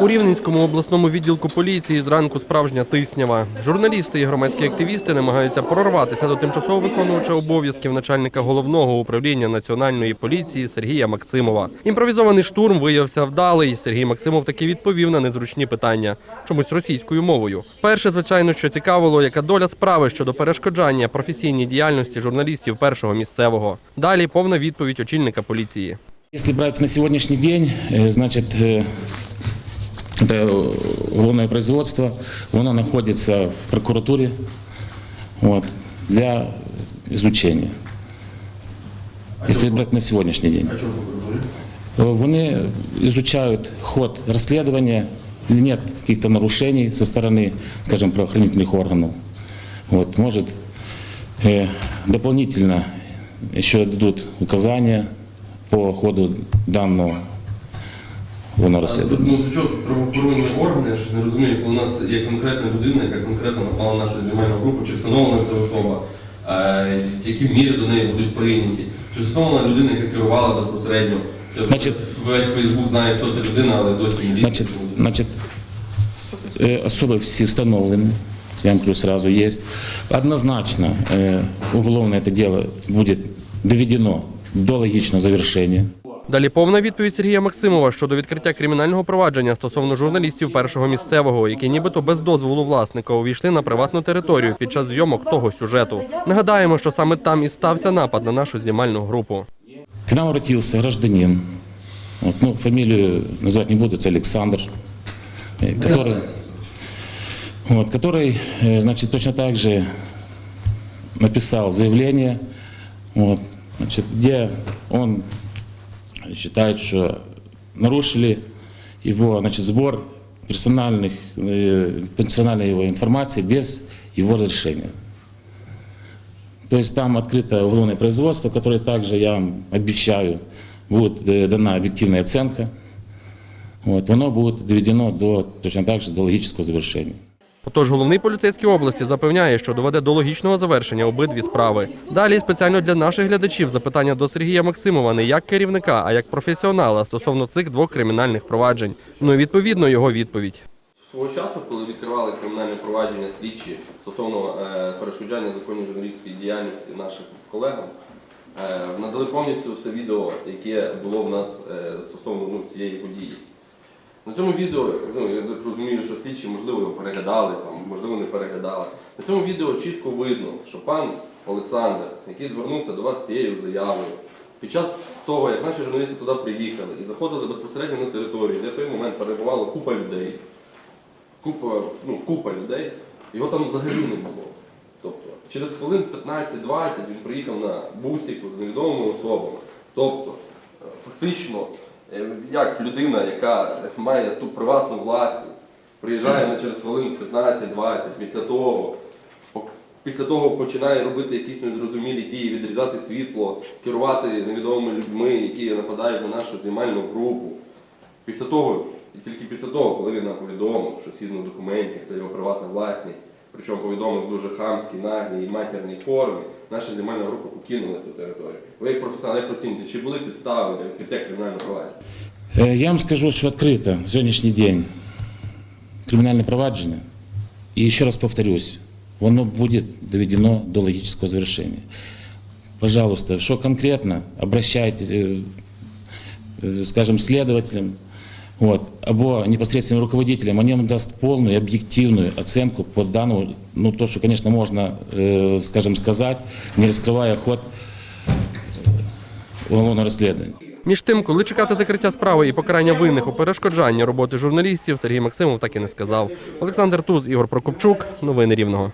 У Рівненському обласному відділку поліції зранку справжня тиснява. Журналісти і громадські активісти намагаються прорватися до тимчасово виконувача обов'язків начальника головного управління національної поліції Сергія Максимова. Імпровізований штурм виявився вдалий. Сергій Максимов таки відповів на незручні питання, чомусь російською мовою. Перше, звичайно, що цікавило, яка доля справи щодо перешкоджання професійній діяльності журналістів першого місцевого. Далі повна відповідь очільника поліції. Если брать на сегодняшний день, э, значит, э, это уголовное производство, оно находится в прокуратуре вот, для изучения. Если брать на сегодняшний день. Э, Вони изучают ход расследования, нет каких-то нарушений со стороны, скажем, правоохранительных органов. Вот, может, э, дополнительно еще дадут указания по ходу данного уголовного расследования. Ну, до чого тут правоохоронні органи, я щось не розумію, коли у нас є конкретна людина, яка конкретно напала на нашу знімальну групу, чи встановлена ця особа, е, які міри до неї будуть прийняті, чи встановлена людина, яка керувала безпосередньо. Значить- весь Фейсбук знає, хто ця людина, але досі не Значит, значит э, особы все установлены, я вам говорю сразу, есть. Однозначно э, уголовное это дело будет доведено до логичного завершения. Далі повна відповідь Сергія Максимова щодо відкриття кримінального провадження стосовно журналістів першого місцевого, які нібито без дозволу власника увійшли на приватну територію під час зйомок того сюжету. Нагадаємо, що саме там і стався напад на нашу знімальну групу. К нам обратился гражданин, вот, ну, фамилию называть не буду, это Александр, э, который, вот, который э, значит, точно так же написал заявление, вот, значит, где он считает, что нарушили его значит, сбор персональных, э, персональной его информации без его разрешения. То есть там открыто уголовное производство, которое также, я вам обещаю, будет э, дана объективная оценка. Вот, оно будет доведено до, точно так же до логического завершения. Отож, головний поліцейський області запевняє, що доведе до логічного завершення обидві справи. Далі спеціально для наших глядачів запитання до Сергія Максимова не як керівника, а як професіонала стосовно цих двох кримінальних проваджень. Ну і відповідно його відповідь. Свого часу, коли відкривали кримінальне провадження слідчі стосовно е, перешкоджання законній журналістської діяльності нашим колегам, е, надали повністю все відео, яке було в нас е, стосовно ну, цієї події. На цьому відео, ну я розумію, що слідчі, можливо, його переглядали, там, можливо, не переглядали. На цьому відео чітко видно, що пан Олександр, який звернувся до вас з цією заявою, під час того, як наші журналісти туди приїхали і заходили безпосередньо на територію, де в той момент перебувала купа людей, купа, ну, купа людей, його там взагалі не було. Тобто, через хвилин 15-20 він приїхав на бусіку з невідомими особами. Тобто, е, фактично, як людина, яка має ту приватну власність, приїжджає на через хвилин 15-20, після того, після того починає робити якісь незрозумілі дії, відрізати світло, керувати невідомими людьми, які нападають на нашу знімальну групу. Після того, і тільки після того, коли він нам повідомив, що згідно документів це його приватна власність, причому повідомив дуже хамській, наглій і матірній формі, наша знімальна група покинула цю територію. Ви як професіонал, як чи були підстави для відкриття кримінального провадження? Е, Я вам скажу, що відкрито сьогоднішній день кримінальне провадження. І ще раз повторюсь, воно буде доведено до логического завершения. Пожалуйста, что конкретно, обращайтесь, э, э, скажем, следователям, вот, або непосредственным руководителям, они вам даст полную и объективную оценку по данному, ну, то, что, конечно, можно, э, скажем, сказать, не раскрывая ход э, уголовного расследования. Між тим, коли чекати закриття справи і покарання винних у перешкоджанні роботи журналістів, Сергій Максимов так і не сказав. Олександр Туз, Ігор Прокопчук, новини Рівного.